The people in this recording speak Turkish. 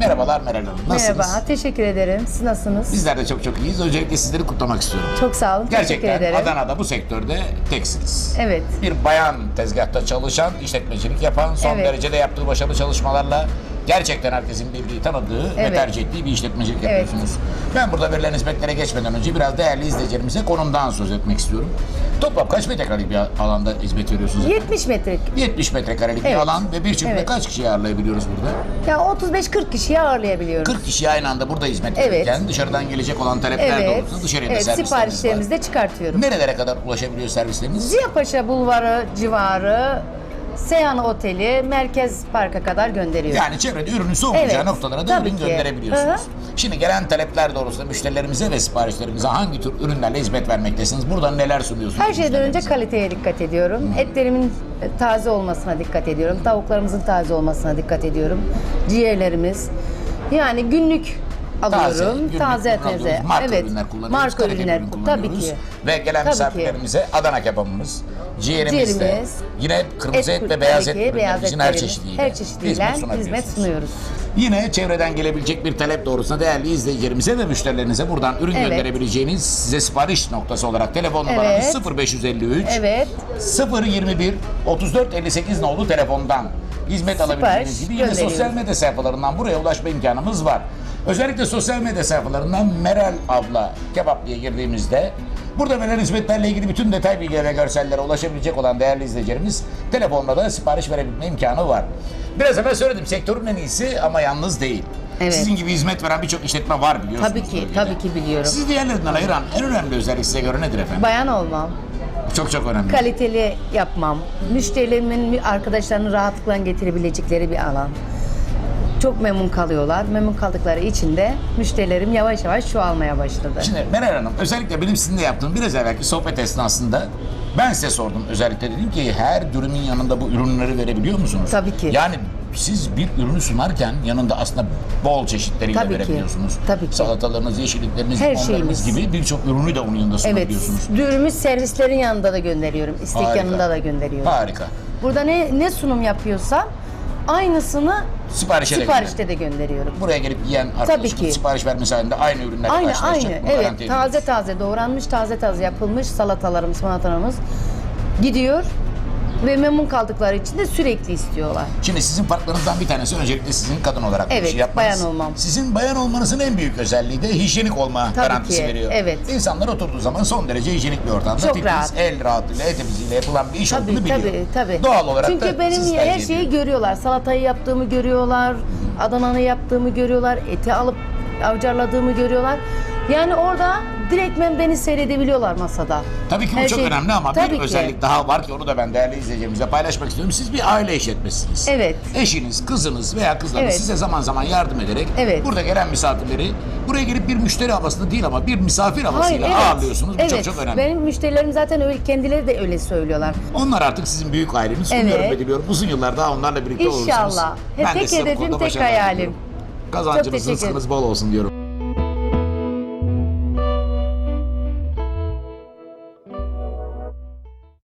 Merhabalar Meral Hanım. Nasılsınız? Merhaba, teşekkür ederim. Siz nasılsınız? Bizler de çok çok iyiyiz. Öncelikle sizleri kutlamak istiyorum. Çok sağ olun, teşekkür Gerçekten ederim. Adana'da bu sektörde teksiniz. Evet. Bir bayan tezgahta çalışan, işletmecilik yapan, son Evet. derecede yaptığı başarılı çalışmalarla gerçekten herkesin bildiği, tanıdığı ve Evet. tercih ettiği bir işletmecilik yapıyorsunuz. Ben burada verilen hizmetlere geçmeden önce biraz değerli izleyicilerimize konumdan söz etmek istiyorum. Toplam kaç metrekarelik bir alanda hizmet veriyorsunuz? 70 metre. 70 metrekarelik bir Evet. alan ve bir çiftde Evet. kaç kişiyi ağırlayabiliyoruz burada? Ya 35-40 kişiyi ağırlayabiliyoruz. 40 kişi aynı anda burada hizmet Evet. verirken dışarıdan gelecek olan talepler Evet. doğrultusunda dışarıya da Evet, servislerimiz var. siparişlerimizi de çıkartıyorum. Nerelere kadar ulaşabiliyor servisleriniz? Ziyapaşa Bulvarı civarı, Seyhan Oteli, Merkez Park'a kadar gönderiyorum. Yani çevrede ürünün soğumayacağı Evet, noktalara da tabii ürün ki. gönderebiliyorsunuz. Hı hı. Şimdi gelen talepler doğrultusunda müşterilerimize ve siparişlerimize hangi tür ürünlerle hizmet vermektesiniz? Buradan neler sunuyorsunuz? Her şeyden önce müşterilerimize? kaliteye dikkat ediyorum. Etlerimin e, taze olmasına dikkat ediyorum. Tavuklarımızın taze olmasına dikkat ediyorum. Ciğerlerimiz. Yani günlük alıyorum. Taze alıyoruz, taze. Marka evet. ürünler kullanıyoruz. Marka ürünler ürün tabii kullanıyoruz. ki. Ve gelen Tabii ki. misafirlerimize Adana kebabımız, ciğerimiz, de, yine kırmızı et, kurt- ve beyaz et ürünlerimizin her çeşidiyle, her çeşidiyle hizmet sunuyoruz. Yine çevreden gelebilecek bir talep doğrusunda değerli izleyicilerimize ve müşterilerinize buradan ürün Evet. gönderebileceğiniz size sipariş noktası olarak telefon numaramız Evet. 0553 Evet. 021 34 58 nolu telefondan hizmet alabileceğiniz gibi yine sosyal medya sayfalarından buraya ulaşma imkanımız var. Özellikle sosyal medya sayfalarından Meral abla kebap diye girdiğimizde burada verilen hizmetlerle ilgili bütün detay bilgilere ve görsellere ulaşabilecek olan değerli izleyicilerimiz telefonla da sipariş verebilme imkanı var. Biraz evvel söyledim sektörün en iyisi ama yalnız değil. Evet. Sizin gibi hizmet veren birçok işletme var biliyorsunuz. Tabii ki, bölgede. tabii ki biliyorum. Sizi diğerlerinden ayıran en önemli özellik size göre nedir efendim? Bayan olmam. Çok çok önemli. Kaliteli yapmam. Müşterilerimin, arkadaşlarının rahatlıkla getirebilecekleri bir alan. Çok memnun kalıyorlar. Memnun kaldıkları için de müşterilerim yavaş yavaş çoğalmaya başladı. Şimdi Meral Hanım özellikle benim sizinle yaptığım biraz evvelki sohbet esnasında ben size sordum özellikle dedim ki her dürümün yanında bu ürünleri verebiliyor musunuz? Tabii ki. Yani siz bir ürünü sunarken yanında aslında bol çeşitleriyle Tabii ki. verebiliyorsunuz. Tabii ki. Salatalarınız, yeşillikleriniz, Her limonlarınız şeyimiz. gibi birçok ürünü de onun yanında Evet, sunabiliyorsunuz. dürümü servislerin yanında da gönderiyorum. İstek Harika. yanında da gönderiyorum. Harika. Burada ne ne sunum yapıyorsam aynısını Siparişe de siparişte de gönderiyorum. Buraya gelip yiyen arkadaşımız ki. sipariş vermesi halinde aynı ürünlerle Aynı karşılaşacak. aynı. Evet. Taze taze doğranmış, taze taze yapılmış salatalarımız, salatalarımız gidiyor ve memnun kaldıkları için de sürekli istiyorlar. Şimdi sizin farklarınızdan bir tanesi öncelikle sizin kadın olarak Evet, işi yapmanız. bayan olmam. Sizin bayan olmanızın en büyük özelliği de hijyenik olma Tabii garantisi ki, veriyor. evet. İnsanlar oturduğu zaman son derece hijyenik bir ortamda Çok titiz, rahat. el rahatlığıyla, el temizliğiyle yapılan bir iş Tabii olduğunu biliyor. tabii tabii. Doğal olarak Çünkü da benim her şeyi ediyor. görüyorlar. Salatayı yaptığımı görüyorlar. Adana'nı yaptığımı görüyorlar. Eti alıp avcarladığımı görüyorlar. Yani orada direktmen beni seyredebiliyorlar masada. Tabii ki bu Her çok şey- önemli ama Tabii bir ki. özellik daha var ki onu da ben değerli izleyicilerimizle paylaşmak istiyorum. Siz bir aile işletmesiniz. Evet. Eşiniz, kızınız veya kızlarınız Evet. size zaman zaman yardım ederek Evet. burada gelen misafirleri buraya gelip bir müşteri havasında değil ama bir misafir havasıyla ağırlıyorsunuz. Bu evet. çok çok önemli. Benim müşterilerim zaten öyle, kendileri de öyle söylüyorlar. Onlar artık sizin büyük aileniz. Evet. Umuyorum ve diliyorum. Uzun yıllar daha onlarla birlikte olursunuz. İnşallah. Hep tek hedefim, tek hayalim. Çok Kazancınız, teşekkür rızkınız bol olsun diyorum.